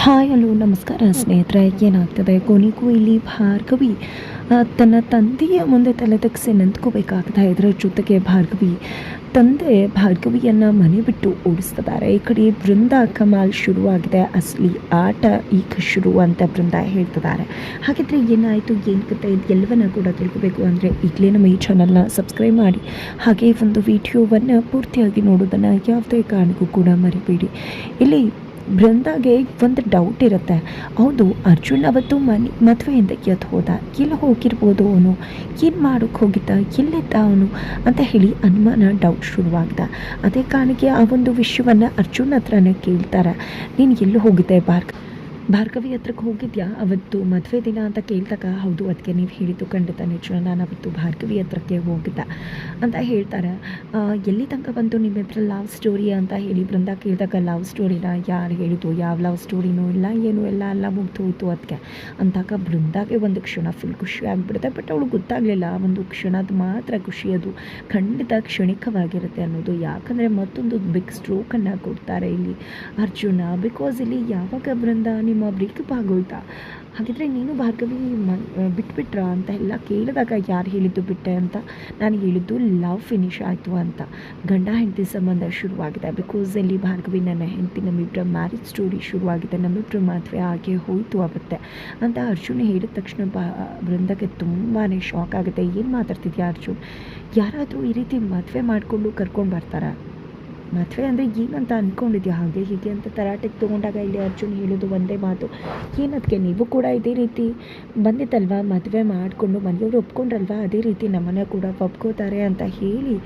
Hi, hello, ನಮಸ್ಕಾರ ಸ್ನೇಹಿತರೆ, ಏನಾಗ್ತದೆ? ಕೊನೆಗೂ ಇಲ್ಲಿ ಭಾರ್ಗವಿ ತನ್ನ ತಂದೆಯ ಮುಂದೆ ತಲೆ ತಗ್ಸಿ ನಿಂತ್ಕೋಬೇಕಾಗ್ತಾ ಇದರ ಜೊತೆಗೆ ಭಾರ್ಗವಿ, ತಂದೆ ಭಾರ್ಗವಿಯನ್ನು ಮನೆ ಬಿಟ್ಟು ಓಡಿಸ್ತಿದ್ದಾರೆ. ಈ ಕಡೆ ವೃಂದ ಕಮಾಲ್ ಶುರುವಾಗಿದೆ. ಅಸಲಿ ಆಟ ಈಗ ಶುರು ಅಂತ ಬೃಂದ ಹೇಳ್ತಿದ್ದಾರೆ. ಹಾಗಿದ್ರೆ ಏನಾಯಿತು, ಏನು ಕತೆ ಎಲ್ಲವನ್ನ ಕೂಡ ತಿಳ್ಕೋಬೇಕು ಅಂದರೆ ಈಗಲೇ ನಮ್ಮ ಈ ಚಾನಲ್ನ ಸಬ್ಸ್ಕ್ರೈಬ್ ಮಾಡಿ. ಹಾಗೆ ಒಂದು ವಿಡಿಯೋವನ್ನು ಪೂರ್ತಿಯಾಗಿ ನೋಡೋದನ್ನು ಯಾವುದೇ ಕಾರಣಕ್ಕೂ ಕೂಡ ಮರಿಬೇಡಿ. ಇಲ್ಲಿ ಬೃಂದಾಗೆ ಒಂದು ಡೌಟ್ ಇರುತ್ತೆ. ಹೌದು, ಅರ್ಜುನ್ ಅವತ್ತು ಮನೆ, ಮದುವೆಯಿಂದ ಎದ್ದು ಹೋದ. ಎಲ್ಲಿ ಹೋಗಿರ್ಬೋದು ಅವನು? ಏನು ಮಾಡೋಕ್ಕೆ ಹೋಗಿದ್ದ? ಎಲ್ಲಿದ್ದ ಅವನು? ಅಂತ ಹೇಳಿ ಅನುಮಾನ ಡೌಟ್ ಶುರುವಾಗ್ದ. ಅದೇ ಕಾರಣಕ್ಕೆ ಆ ಒಂದು ವಿಷಯವನ್ನು ಅರ್ಜುನ್ ಹತ್ರನೇ ಕೇಳ್ತಾರೆ. ನೀನು ಎಲ್ಲಿ ಹೋಗಿದ್ದೆ ಭಾರ್ಗ ಭಾರ್ಗವಿ ಹತ್ರಕ್ಕೆ ಹೋಗಿದ್ಯಾ? ಅವತ್ತು ಮದುವೆ ದಿನ ಅಂತ ಕೇಳಿದಾಗ, ಹೌದು ಅದಕ್ಕೆ ನೀವು ಹೇಳಿದ್ದು ಖಂಡಿತ ನಿಜ. ನಾನು ಅವತ್ತು ಭಾರ್ಗವಿ ಹತ್ರಕ್ಕೆ ಹೋಗಿದ್ದೆ. ಅಂತ ಹೇಳ್ತಾರೆ. ಎಲ್ಲಿ ತನಕ ಬಂತು ನಿಮ್ಮಿಬ್ಬರ ಲವ್ ಸ್ಟೋರಿ ಅಂತ ಹೇಳಿ ಬೃಂದ ಕೇಳಿದಾಗ ಲವ್ ಸ್ಟೋರಿನ ಯಾರು ಹೇಳಿದ್ದು? ಯಾವ ಲವ್ ಸ್ಟೋರಿನೂ ಇಲ್ಲ, ಏನೂ ಎಲ್ಲ ಮುಗ್ದು ಹೋಯ್ತು ಅದಕ್ಕೆ ಅಂತಾಗ ಬೃಂದಾಗೆ ಒಂದು ಕ್ಷಣ ಫುಲ್ ಖುಷಿ ಆಗಿಬಿಡುತ್ತೆ. ಬಟ್ ಅವಳು ಗೊತ್ತಾಗಲಿಲ್ಲ, ಒಂದು ಕ್ಷಣದ ಮಾತ್ರ ಖುಷಿ ಅದು. ಖಂಡಿತ ಕ್ಷಣಿಕವಾಗಿರುತ್ತೆ ಅನ್ನೋದು. ಯಾಕಂದರೆ ಮತ್ತೊಂದು ಬಿಗ್ ಸ್ಟ್ರೋಕನ್ನು ಕೊಡ್ತಾರೆ ಇಲ್ಲಿ ಅರ್ಜುನ. ಬಿಕಾಸ್ ಇಲ್ಲಿ ಯಾವಾಗ ಬೃಂದ ನಿಮ್ಮ ಬ್ರೇಕಪ್ ಆಗೋಯ್ತಾ? ಹಾಗಿದ್ರೆ ನೀನು ಭಾರ್ಗವಿ ಮ ಬಿಟ್ಬಿಟ್ರ ಅಂತ ಎಲ್ಲ ಕೇಳಿದಾಗ ಯಾರು ಹೇಳಿದ್ದು ಬಿಟ್ಟೆ ಅಂತ? ನಾನು ಹೇಳಿದ್ದು ಲವ್ ಫಿನಿಶ್ ಆಯಿತು ಅಂತ. ಗಂಡ ಹೆಂಡತಿ ಸಂಬಂಧ ಶುರುವಾಗಿದೆ. ಬಿಕಾಸ್ ಇಲ್ಲಿ ಭಾರ್ಗವಿ ನನ್ನ ಹೆಂಡತಿ ನಮ್ಮಿಬ್ಬರ ಮ್ಯಾರೇಜ್ ಸ್ಟೋರಿ ಶುರುವಾಗಿದೆ. ನಮ್ಮಿಬ್ಬರ ಮದುವೆ ಹಾಗೆ ಹೋಯಿತು ಆಗುತ್ತೆ ಅಂತ ಅರ್ಜುನ್ ಹೇಳಿದ ತಕ್ಷಣ ಬಾ ಬೃಂದಕ್ಕೆ ತುಂಬಾ ಶಾಕ್ ಆಗುತ್ತೆ. ಏನು ಮಾತಾಡ್ತಿದ್ಯಾ ಅರ್ಜುನ್? ಯಾರಾದರೂ ಈ ರೀತಿ ಮದುವೆ ಮಾಡಿಕೊಂಡು ಕರ್ಕೊಂಡು ಬರ್ತಾರಾ? ಮದುವೆ ಅಂದರೆ ಏನಂತ ಅಂದ್ಕೊಂಡಿದ್ಯಾ ಹಾಗೆ ಹೀಗೆ ಅಂತ ತರಾಟೆಗೆ ತೊಗೊಂಡಾಗ ಇಲ್ಲಿ ಅರ್ಜುನ್ ಹೇಳೋದು ಒಂದೇ ಮಾತು. ಏನದಕ್ಕೆ ನೀವು ಕೂಡ ಇದೇ ರೀತಿ ಬಂದಿತ್ತಲ್ವಾ ಮದುವೆ ಮಾಡಿಕೊಂಡು ಮನೆಯವರು ಒಪ್ಕೊಂಡ್ರಲ್ವಾ? ಅದೇ ರೀತಿ ನಮ್ಮನ್ನ ಕೂಡ ಒಪ್ಕೋತಾರೆ ಅಂತ ಹೇಳಿ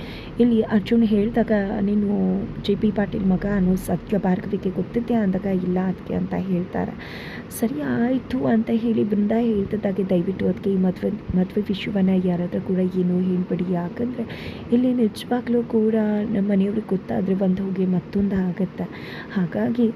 ಇಲ್ಲಿ ಅರ್ಜುನ್ ಹೇಳಿದಾಗ, ನೀನು ಜೆ ಪಿ ಪಾಟೀಲ್ ಮಗ ಅನ್ನೋ ಸತ್ಯ ಭಾರ್ಗವಿಗೆ ಗೊತ್ತಿದ್ದೆ ಅಂದಾಗ, ಇಲ್ಲ ಅದಕ್ಕೆ ಅಂತ ಹೇಳ್ತಾರೆ. ಸರಿ ಆಯಿತು ಅಂತ ಹೇಳಿ ಬೃಂದ ಹೇಳ್ತಿದ್ದಾಗೆ ದಯವಿಟ್ಟು ಅದಕ್ಕೆ ಈ ಮದುವೆ ಮದುವೆ ವಿಷಯವನ್ನು ಯಾರಾದರೂ ಕೂಡ ಏನು ಹೇಳ್ಬಿಡಿ. ಯಾಕಂದರೆ ಇಲ್ಲಿ ನಿಜವಾಗ್ಲೂ ಕೂಡ ನಮ್ಮ ಮನೆಯವ್ರಿಗೆ ಗೊತ್ತಾದರೆ ಒಂದು ಹೋಗಿ ಮತ್ತೊಂದು ಆಗುತ್ತೆ. ಹಾಗಾಗಿ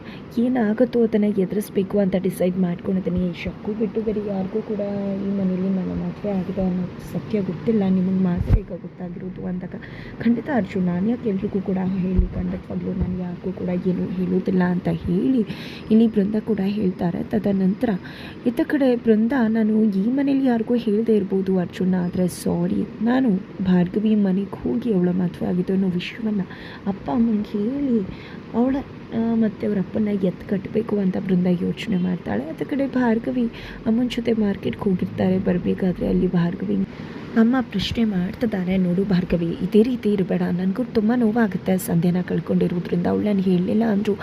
ಏನಾಗುತ್ತೋ ಅದನ್ನು ಎದುರಿಸ್ಬೇಕು ಅಂತ ಡಿಸೈಡ್ ಮಾಡ್ಕೊಂಡಿದ್ದೀನಿ. ಶಕ್ಕು ಬಿಟ್ಟು ಬೇರೆ ಯಾರಿಗೂ ಕೂಡ ಈ ಮನೇಲಿ ನನ್ನ ಮದುವೆ ಆಗಿದೆ ಅನ್ನೋದು ಸತ್ಯ ಗೊತ್ತಿಲ್ಲ. ನಿಮಗೆ ಮಾತ್ರ ಈಗ ಗೊತ್ತಾಗಿರೋದು ಅಂದಾಗ ಖಂಡಿತ ಅರ್ಜುನ್, ನಾನು ಯಾಕೆ ಎಲ್ರಿಗೂ ಕೂಡ ಹೇಳಿ, ಖಂಡಿತವಾಗ್ಲೂ ನಾನು ಯಾರಿಗೂ ಕೂಡ ಏನು ಹೇಳೋದಿಲ್ಲ ಅಂತ ಹೇಳಿ ಇಲ್ಲಿ ಬೃಂದ ಕೂಡ ಹೇಳ್ತಾರೆ. ತದನಂತರ ಇತ್ತ ಕಡೆ ಬೃಂದ ನಾನು ಈ ಮನೇಲಿ ಯಾರಿಗೂ ಹೇಳದೇ ಇರ್ಬೋದು ಅರ್ಜುನ, ಆದರೆ ಸಾರಿ ನಾನು ಭಾರ್ಗವಿ ಮನೆಗೆ ಹೋಗಿ ಅವಳ ಮದುವೆ ಆಗಿದ್ದು ಅನ್ನೋ ವಿಷಯವನ್ನು ಅಪ್ಪ ಅಮ್ಮಂಗೆ ಹೇಳಿ ಅವಳ ಮತ್ತು ಅವ್ರ ಅಪ್ಪನ ಎತ್ತು ಕಟ್ಟಬೇಕು ಅಂತ ಬೃಂದ ಯೋಚನೆ ಮಾಡ್ತಾಳೆ. ಅದ ಕಡೆ ಭಾರ್ಗವಿ ಅಮ್ಮನ ಜೊತೆ ಮಾರ್ಕೆಟ್ಗೆ ಹೋಗಿರ್ತಾರೆ ಬರಬೇಕಾದ್ರೆ ಅಲ್ಲಿ ಭಾರ್ಗವಿ. ಅಮ್ಮ ಪ್ರಶ್ನೆ ಮಾಡ್ತಿದ್ದಾರೆ ನೋಡು ಭಾರ್ಗವಿ. ಇದೇ ರೀತಿ ಇರಬೇಡ. ನನಗೂ ತುಂಬ ನೋವಾಗುತ್ತೆ. ಸಂಧ್ಯಾನ ಕಳ್ಕೊಂಡಿರೋದ್ರಿಂದ ಅವಳು ನಾನು ಹೇಳಲಿಲ್ಲ ಅಂದರು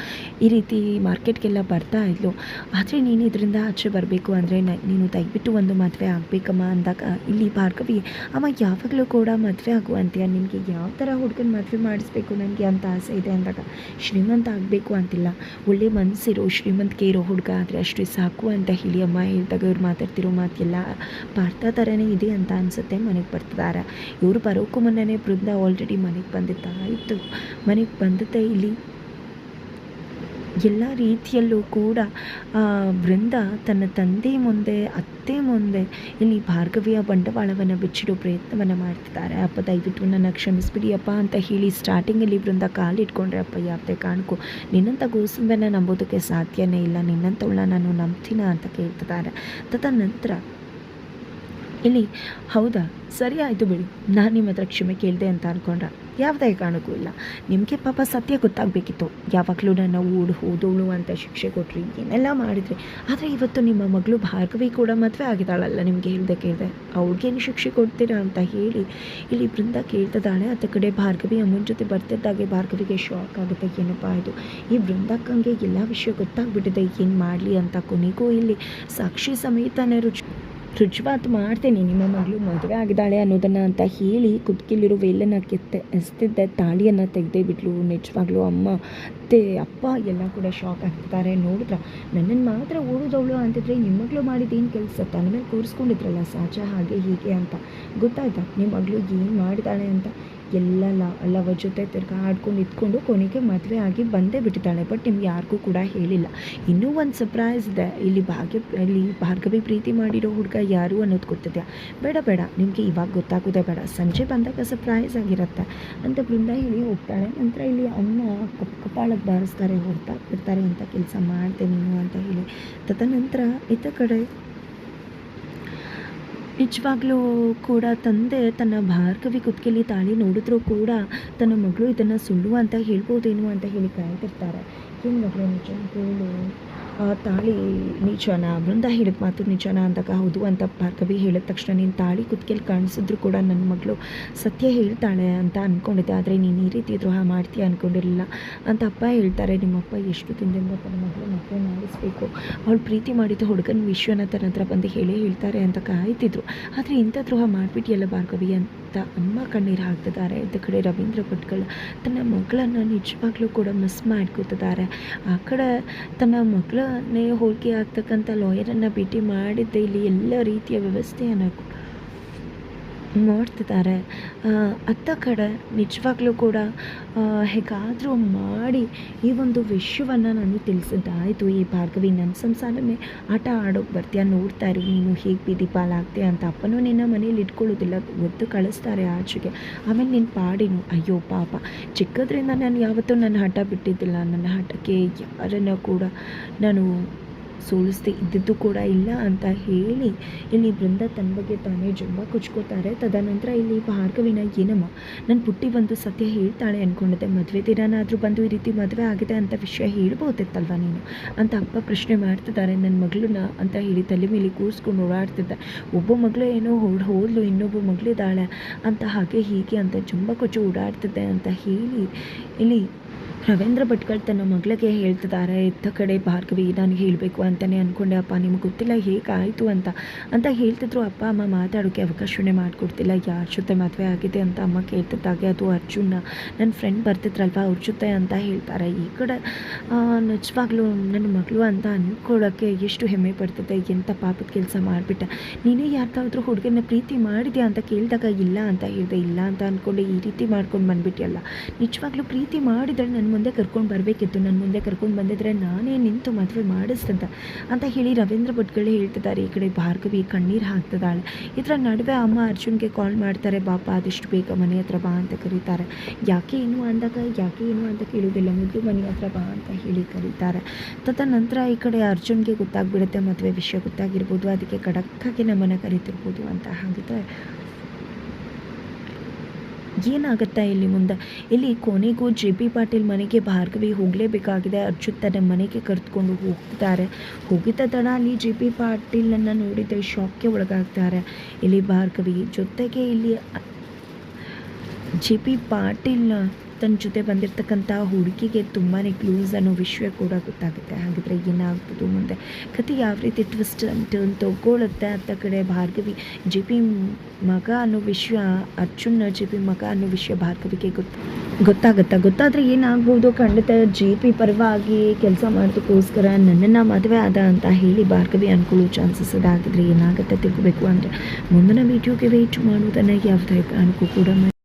ಈ ರೀತಿ ಮಾರ್ಕೆಟ್ಗೆಲ್ಲ ಬರ್ತಾ ಇದ್ಲು. ಆದರೆ ನೀನು ಇದರಿಂದ ಆಚೆ ಬರಬೇಕು ಅಂದರೆ ನೀನು ದಯವಿಟ್ಟು ಒಂದು ಮದುವೆ ಆಗಬೇಕಮ್ಮ ಅಂದಾಗ, ಇಲ್ಲಿ ಭಾರ್ಗವಿ, ಅಮ್ಮ ಯಾವಾಗಲೂ ಕೂಡ ಮದುವೆ ಆಗುವಂತೆಯಾ? ನಿನಗೆ ಯಾವ ಥರ ಹುಡುಗನ ಮದುವೆ ಮಾಡಿಸ್ಬೇಕು ನನಗೆ ಅಂತ ಆಸೆ ಇದೆ ಅಂದಾಗ, ಶ್ರೀಮಂತ ಆಗಬೇಕು ಅಂತಿಲ್ಲ. ಒಳ್ಳೆ ಮನಸ್ಸಿರೋ ಶ್ರೀಮಂತಿಕೆ ಇರೋ ಹುಡುಗ ಆದರೆ ಅಷ್ಟೇ ಸಾಕು ಅಂತ ಹೇಳಿ ಅಮ್ಮ ಹೇಳಿದಾಗ ಇವ್ರು ಮಾತಾಡ್ತಿರೋ ಮಾತೆಲ್ಲ ಪಾರ್ಥ ಥರನೇ ಇದೆ ಅಂತ ಅನಿಸುತ್ತೆ. ಮನೆಗೆ ಬರ್ತಿದ್ದಾರೆ ಇವರು ಬರೋಕ್ಕೂ ಮುನ್ನನೇ ಬೃಂದ ಆಲ್ರೆಡಿ ಮನೆಗೆ ಬಂದಿದ್ದಾಯಿತು. ಮನೆಗೆ ಬಂದತೆ ಇಲ್ಲಿ ಎಲ್ಲ ರೀತಿಯಲ್ಲೂ ಕೂಡ ಬೃಂದ ತನ್ನ ತಂದೆ ಮುಂದೆ, ಅತ್ತೆ ಮುಂದೆ ಇಲ್ಲಿ ಭಾರ್ಗವಿಯ ಬಂಡವಾಳವನ್ನು ಬಿಚ್ಚಿಡೋ ಪ್ರಯತ್ನವನ್ನು ಮಾಡ್ತಿದ್ದಾರೆ ಅಪ್ಪ, ದಯವಿಟ್ಟು ನನ್ನ ಕ್ಷಮಿಸ್ಬಿಡಿ ಅಪ್ಪ ಅಂತ ಹೇಳಿ ಸ್ಟಾರ್ಟಿಂಗಲ್ಲಿ ಬೃಂದ ಕಾಲಿಟ್ಕೊಂಡ್ರೆ ಅಪ್ಪ ಯಾವುದೇ ಕಾರಣಕ್ಕೂ ನಿನ್ನಂಥ ಗೋಸುಂಬೆನ ನಂಬೋದಕ್ಕೆ ಸಾಧ್ಯನೇ ಇಲ್ಲ. ನಿನ್ನಂಥವಳ ನಾನು ನಂಬ್ತೀನ? ಅಂತ ಕೇಳ್ತಿದ್ದಾರೆ ತದನಂತರ ಇಲ್ಲಿ, ಹೌದಾ? ಸರಿ ಆಯಿತು ಬಿಡಿ. ನಾನು ನಿಮ್ಮ ಹತ್ರ ಕ್ಷಮೆ ಕೇಳಿದೆ ಅಂತ ಅಂದ್ಕೊಂಡ್ರೆ ಯಾವುದೇ ಕಾರಣಕ್ಕೂ ಇಲ್ಲ. ನಿಮಗೆ ಪಾಪ ಸತ್ಯ ಗೊತ್ತಾಗಬೇಕಿತ್ತು. ಯಾವಾಗಲೂ ನನ್ನ ಓಡು ಹೋದವಳು ಅಂತ ಶಿಕ್ಷೆ ಕೊಟ್ಟರಿ ಏನೆಲ್ಲ ಮಾಡಿದ್ರಿ. ಆದರೆ ಇವತ್ತು ನಿಮ್ಮ ಮಗಳು ಭಾರ್ಗವಿ ಕೂಡ ಮದುವೆ ಆಗಿದ್ದಾಳಲ್ಲ ನಿಮಗೆ ಹೇಳ್ದೆ ಕೇಳಿದೆ. ಅವ್ಳಿಗೇನು ಶಿಕ್ಷೆ ಕೊಡ್ತೀರಾ ಅಂತ ಹೇಳಿ, ಇಲ್ಲಿ ಬೃಂದ ಕೇಳ್ತಿದ್ದಾಳೆ. ಅತ್ತ ಕಡೆ ಭಾರ್ಗವಿ ಅಮ್ಮನ ಜೊತೆ ಬರ್ತಿದ್ದಾಗೆ ಭಾರ್ಗವಿಗೆ ಶಾಕ್ ಆಗುತ್ತೆ. ಏನಪ್ಪ ಇದು? ಈ ಬೃಂದಕ್ಕಂಗೆ ಎಲ್ಲ ವಿಷಯ ಗೊತ್ತಾಗ್ಬಿಟ್ಟಿದೆ. ಏನು ಮಾಡಲಿ ಅಂತ ಕೊನೆಗೂ ಇಲ್ಲಿ ಸಾಕ್ಷಿ ಸಮೇತನೇ ರುಚಿ ರುಜುವಾತು ಮಾಡ್ತೇನೆ. ನಿಮ್ಮ ಮಗಳು ಮದುವೆ ಆಗಿದ್ದಾಳೆ ಅನ್ನೋದನ್ನು ಅಂತ ಹೇಳಿ ಕುದುಕಿಲಿರೋ ವೇಲನ್ನು ಕೆತ್ತೆ, ಎಸ್ತಿದ್ದೆ ತಾಳಿಯನ್ನು ತೆಗೆದೇ ಬಿಟ್ಲು ನಿಜವಾಗ್ಲು ಅಮ್ಮ ಅತ್ತೆ ಅಪ್ಪ ಎಲ್ಲ ಕೂಡ ಶಾಕ್ ಆಗ್ತಾರೆ ನೋಡಿದ್ರ ನನ್ನನ್ನು ಮಾತ್ರ ಓಡೋದವಳು ಅಂತಿದ್ರೆ ನಿಮ್ಮ ಮಗಳು ಮಾಡಿದ್ದೇನು ಕೆಲಸ? ತನ್ನ ಮೇಲೆ ಕೂರಿಸ್ಕೊಂಡಿದ್ರಲ್ಲ ಸಹಜ ಹಾಗೆ ಹೀಗೆ ಅಂತ. ಗೊತ್ತಾಯ್ತಾ ನಿಮ್ಮ ಮಗಳು ಏನು ಮಾಡಿದ್ದಾಳೆ ಅಂತ? ಎಲ್ಲ ಲವ ಜೊತೆ ತಿರ್ಗಾ ಆಡ್ಕೊಂಡು ಇದ್ಕೊಂಡು ಕೊನೆಗೆ ಮದುವೆ ಆಗಿ ಬಂದೇ ಬಿಟ್ಟಿದ್ದಾಳೆ ಬಟ್ ನಿಮ್ಗೆ ಯಾರಿಗೂ ಕೂಡ ಹೇಳಿಲ್ಲ. ಇನ್ನೂ ಒಂದು ಸರ್ಪ್ರೈಸ್ ಇದೆ. ಇಲ್ಲಿ ಭಾಗ್ಯ, ಇಲ್ಲಿ ಭಾರ್ಗವಿ ಪ್ರೀತಿ ಮಾಡಿರೋ ಹುಡುಗ ಯಾರು ಅನ್ನೋದು ಗೊತ್ತಿದೆಯಾ? ಬೇಡ ಬೇಡ. ನಿಮಗೆ ಇವಾಗ ಗೊತ್ತಾಗೋದೇ ಬೇಡ. ಸಂಜೆ ಬಂದಾಗ ಸರ್ಪ್ರೈಸ್ ಆಗಿರುತ್ತೆ. ಅಂತ ಬೃಂದ ಹೇಳಿ ಹೋಗ್ತಾಳೆ. ನಂತರ ಇಲ್ಲಿ ಅಮ್ಮ ಕಪ್ ಕಪಾಳಕ್ಕೆ ಬಾರಿಸ್ತಾರೆ ಹೊಡ್ತಾ ಬಿಡ್ತಾರೆ ಅಂತ ಕೆಲಸ ಮಾಡ್ತೇನೆ ಅಂತ ಹೇಳಿ. ತದನಂತರ ಇತ್ತ ಕಡೆ ನಿಜವಾಗ್ಲೂ ಕೂಡ ತಂದೆ ತನ್ನ ಭಾರ್ಗವಿ ಕುತ್ಕೆಲಿ ತಾಳಿ ನೋಡಿದ್ರೂ ಕೂಡ ತನ್ನ ಮಗಳು ಇದನ್ನು ಸುಳ್ಳು ಅಂತ ಹೇಳ್ಬೋದೇನು ಅಂತ ಹೇಳಿ ಕಾಯ್ತಿರ್ತಾರೆ ಏನು ಮಗಳು ನಿಜ ಹೇಳು ತಾಳಿ ನಿಜನ ಬೃಂದ ಹೇಳಿದ ಮಾತು ನಿಜನ ಅಂದಾಗ ಹೌದು ಅಂತ ಭಾರ್ಗವಿ ಹೇಳಿದ ತಕ್ಷಣ ನೀನು ತಾಳಿ ಕುತ್ತಿಗೆಲಿ ಕಾಣಿಸಿದ್ರು ಕೂಡ ನನ್ನ ಮಗಳು ಸತ್ಯ ಹೇಳ್ತಾಳೆ ಅಂತ ಅಂದ್ಕೊಂಡಿದ್ದೆ ಆದರೆ ನೀನು ಈ ರೀತಿ ದ್ರೋಹ ಮಾಡ್ತೀಯ ಅಂದ್ಕೊಂಡಿರಲಿಲ್ಲ ಅಂತ ಅಪ್ಪ ಹೇಳ್ತಾರೆ. ನಿಮ್ಮಪ್ಪ ಎಷ್ಟು ದಿನದಿಂದ ತನ್ನ ಮಗಳು ಮಕ್ಕಳು ಮಾಡಿಸ್ಬೇಕು. ಅವಳು ಪ್ರೀತಿ ಮಾಡಿದ ಹುಡುಗನ ವಿಶ್ವನ ತನ್ನ ಹತ್ರ ಬಂದು ಹೇಳೇ ಹೇಳ್ತಾರೆ ಅಂತ ಕಾಯ್ತಿದ್ರು. ಆದರೆ ಇಂಥ ದ್ರೋಹ ಮಾಡಿಬಿಟ್ಟಿಯಲ್ಲ ಭಾರ್ಗವಿ ಅಂತ ಅಮ್ಮ ಕಣ್ಣೀರು ಹಾಕ್ತಿದ್ದಾರೆ. ಇದ್ದ ಕಡೆ ರವೀಂದ್ರ ಭಟ್ಗಳು ತನ್ನ ಮಗಳನ್ನು ನಿಜವಾಗ್ಲೂ ಕೂಡ ಮಿಸ್ ಮಾಡ್ಕೋತಿದ್ದಾರೆ. ಆ ಕಡೆ ತನ್ನ ಮಗಳನ್ನೇ ಹೋಲಿಕೆ ಆಗ್ತಕ್ಕಂಥ ಲಾಯರನ್ನು ಭೇಟಿ ಮಾಡಿದ್ದೆ. ಇಲ್ಲಿ ಎಲ್ಲ ರೀತಿಯ ವ್ಯವಸ್ಥೆಯನ್ನು ಮಾಡ್ತಿದ್ದಾರೆ ಆ, ಅತ್ತ ಕಡೆ ನಿಜವಾಗ್ಲೂ ಕೂಡ ಹೇಗಾದರೂ ಮಾಡಿ ಈ ಒಂದು ವಿಷಯವನ್ನು ನಾನು ತಿಳಿಸಿದ್ದಾಯಿತು. ಈ ಭಾರ್ಗವಿ ನನ್ನ ಸಂಸಾರನೇ ಆಟ ಆಡೋಕೆ ಬರ್ತೀಯ? ನೋಡ್ತಾ ಇರು ನೀನು ಹೇಗೆ ಬೀದಿ ಪಾಲಾಗ್ತೀಯ ಅಂತ ಅಪ್ಪನೂ ನಿನ್ನ ಮನೇಲಿ ಇಟ್ಕೊಳ್ಳೋದಿಲ್ಲ. ಒದ್ದು ಕಳಿಸ್ತಾರೆ ಆಚೆಗೆ. ಆಮೇಲೆ ನಿನ್ನ ಪಾಡಿನು. ಅಯ್ಯೋ ಪಾಪ. ಚಿಕ್ಕದ್ರಿಂದ ನಾನು ಯಾವತ್ತೂ ನನ್ನ ಹಠ ಬಿಟ್ಟಿದ್ದಿಲ್ಲ. ನನ್ನ ಹಠಕ್ಕೆ ಯಾರನ್ನು ಕೂಡ ನಾನು ಸೋಲಿಸ್ದೆ ಇದ್ದಿದ್ದು ಕೂಡ ಇಲ್ಲ ಅಂತ ಹೇಳಿ ಇಲ್ಲಿ ಬೃಂದ ತನ್ನ ಬಗ್ಗೆ ತಾನೇ ಜಂಬ ಕುಚ್ಕೋತಾರೆ. ತದನಂತರ ಇಲ್ಲಿ ಭಾರ್ಗವಿನ, ಏನಮ್ಮ ನನ್ನ ಪುಟ್ಟಿ ಬಂದು ಸತ್ಯ ಹೇಳ್ತಾಳೆ ಅಂದ್ಕೊಂಡಿದ್ದೆ ಮದುವೆ ದಿನನಾದರೂ ಬಂದು ಈ ರೀತಿ ಮದುವೆ ಆಗಿದೆ ಅಂತ ವಿಷಯ ಹೇಳ್ಬೋದಿತ್ತಲ್ವ ನೀನು? ಅಂತ ಅಪ್ಪ ಪ್ರಶ್ನೆ ಮಾಡ್ತಿದ್ದಾರೆ. ನನ್ನ ಮಗಳನ್ನ ಅಂತ ಹೇಳಿ ತಲೆ ಮೇಲೆ ಕೂರಿಸ್ಕೊಂಡು ಓಡಾಡ್ತಿದ್ದೆ. ಒಬ್ಬ ಮಗಳು ಏನೋ ಹೊಡ್ ಹೋದ್ಲು, ಇನ್ನೊಬ್ಬ ಮಗಳಿದ್ದಾಳೆ ಅಂತ ಹಾಗೆ ಹೀಗೆ ಅಂತ ಜಂಬ ಕೊಚ್ಚು ಓಡಾಡ್ತಿದ್ದೆ ಅಂತ ಹೇಳಿ ಇಲ್ಲಿ ರವೀಂದ್ರ ಭಟ್ಕಳ್ ತನ್ನ ಮಗಳಿಗೆ ಹೇಳ್ತಿದ್ದಾರೆ, ಇದ್ದ ಕಡೆ ಭಾರ್ಗವಿ ನಾನು ಹೇಳಬೇಕು ಅಂತಲೇ ಅಂದ್ಕೊಂಡೆ ಅಪ್ಪ, ನಿಮ್ಗೆ ಗೊತ್ತಿಲ್ಲ ಹೇಗಾಯಿತು ಅಂತ ಅಂತ ಹೇಳ್ತಿದ್ರು. ಅಪ್ಪ, ಅಮ್ಮ ಮಾತಾಡೋಕ್ಕೆ ಅವಕಾಶವೇ ಮಾಡಿಕೊಡ್ತಿಲ್ಲ. ಯಾರ ಜೊತೆ ಮದುವೆ ಆಗಿದೆ? ಅಂತ ಅಮ್ಮ ಕೇಳ್ತಿದ್ದಾಗೆ, ಅದು ಅರ್ಜುನ ನನ್ನ ಫ್ರೆಂಡ್ ಬರ್ತಿದ್ರಲ್ವ ಅವ್ರ ಜೊತೆ? ಅಂತ ಹೇಳ್ತಾರೆ. ಈ ಕಡೆ ನಿಜವಾಗ್ಲೂ ನನ್ನ ಮಗಳು ಅಂತ ಅಂದ್ಕೊಳ್ಳೋಕ್ಕೆ ಎಷ್ಟು ಹೆಮ್ಮೆ ಪಡ್ತಿದ್ದೆ. ಎಂಥ ಪಾಪದ ಕೆಲಸ ಮಾಡಿಬಿಟ್ಟೆ. ನೀನೇ ಯಾರ್ದಾದ್ರೂ ಹುಡುಗನ ಪ್ರೀತಿ ಮಾಡಿದೆ ಅಂತ ಕೇಳಿದಾಗ, ಇಲ್ಲ, ಅಂತ ಹೇಳಿದೆ. ಇಲ್ಲ, ಅಂತ ಅಂದ್ಕೊಂಡೆ ಈ ರೀತಿ ಮಾಡ್ಕೊಂಡು ಬಂದ್ಬಿಟ್ಟಿಯಲ್ಲ ನಿಜವಾಗ್ಲೂ ಪ್ರೀತಿ ಮಾಡಿದ್ರೆ ನನ್ನ ಮುಂದೆ ಕರ್ಕೊಂಡು ಬರಬೇಕಿತ್ತು. ನನ್ನ ಮುಂದೆ ಕರ್ಕೊಂಡು ಬಂದಿದ್ರೆ ನಾನೇ ನಿಂತು ಮದುವೆ ಮಾಡಿಸ್ತಂತ ಅಂತ ಹೇಳಿ ರವೀಂದ್ರ ಭಟ್ಗಳು ಹೇಳ್ತಿದ್ದಾರೆ. ಈ ಕಡೆ ಭಾರ್ಗವಿ ಕಣ್ಣೀರು ಹಾಕ್ತಿದ್ದಾಳೆ. ಇದರ ನಡುವೆ ಅಮ್ಮ ಅರ್ಜುನ್ಗೆ ಕಾಲ್ ಮಾಡ್ತಾರೆ. ಬಾಪ ಆದಷ್ಟು ಬೇಗ ಮನೆ ಹತ್ರ ಬಾ ಅಂತ ಕರೀತಾರೆ. ಯಾಕೆ ಏನು ಅಂದಾಗ? ಯಾಕೆ ಏನು ಅಂತ ಕೇಳೋದಿಲ್ಲ ಮೊದಲು ಮನೆ ಹತ್ರ ಬಾ ಅಂತ ಹೇಳಿ ಕರೀತಾರೆ. ತದನಂತರ ಈ ಕಡೆ ಅರ್ಜುನ್ಗೆ ಗೊತ್ತಾಗ್ಬಿಡುತ್ತೆ. ಮದುವೆ ವಿಷಯ ಗೊತ್ತಾಗಿರ್ಬೋದು. ಅದಕ್ಕೆ ಖಡಕ್ಕಾಗಿ ನಮ್ಮನ್ನು ಕರಿತಿರ್ಬೋದು ಅಂತ ಹಾಗಿದ್ರೆ ಏನಾಗುತ್ತಾ ಇಲ್ಲಿ ಮುಂದೆ? ಇಲ್ಲಿ ಕೊನೆಗೂ ಜೆ ಪಿ ಪಾಟೀಲ್ ಮನೆಗೆ ಭಾರ್ಗವಿ ಹೋಗಲೇಬೇಕಾಗಿದೆ. ಅರ್ಜುನ್ ತನ್ನ ಮನೆಗೆ ಕರೆದುಕೊಂಡು ಹೋಗ್ತಾರೆ ಹೋಗಿದ್ದ ತಡ ಅಲ್ಲಿ ಜೆ ಪಿ ಪಾಟೀಲನ್ನು ನೋಡಿದ ಶಾಕ್ಗೆ ಒಳಗಾಗ್ತಾರೆ. ಇಲ್ಲಿ ಭಾರ್ಗವಿ ಜೊತೆಗೆ ಇಲ್ಲಿ ಜೆ ಪಿ ಪಾಟೀಲ್ ತನ್ನ ಜೊತೆ ಬಂದಿರತಕ್ಕಂಥ ಹುಡುಗಿಗೆ ತುಂಬಾ ಕ್ಲೂಸ್ ಅನ್ನೋ ವಿಷಯ ಕೂಡ ಗೊತ್ತಾಗುತ್ತೆ. ಹಾಗಿದ್ರೆ ಏನಾಗ್ಬೋದು ಮುಂದೆ? ಕತೆ ಯಾವ ರೀತಿ ಟ್ವಿಸ್ಟ್ ಟರ್ನ್ ತಗೊಳುತ್ತೆ ಅಂತ ಕಡೆ ಭಾರ್ಗವಿ. ಜೆ ಪಿ ಮಗ ಅನ್ನೋ ವಿಷಯ, ಅರ್ಜುನ್ ಜೆ ಪಿ ಮಗ ಅನ್ನೋ ವಿಷಯ ಭಾರ್ಗವಿಗೆ ಗೊತ್ತು ಗೊತ್ತಾಗುತ್ತೆ? ಗೊತ್ತಾದರೆ ಏನಾಗ್ಬೋದು? ಖಂಡಿತ ಜೆ ಪಿ ಪರವಾಗಿ ಕೆಲಸ ಮಾಡೋದಕ್ಕೋಸ್ಕರ ನನ್ನನ್ನು ಮದುವೆ ಆದ ಅಂತ ಹೇಳಿ ಭಾರ್ಗವಿ ಅನ್ಕೊಳ್ಳೋ ಚಾನ್ಸಸ್ ಅದಾಗಿದ್ರೆ ಏನಾಗುತ್ತೆ ತಿಳ್ಕೊಬೇಕು ಅಂದರೆ ಮುಂದಿನ ವೀಡಿಯೋಗೆ ವೆಯ್ಟ್ ಮಾಡೋದನ್ನು ಯಾವುದೇ ಕಾರಣಕ್ಕೂ ಕೂಡ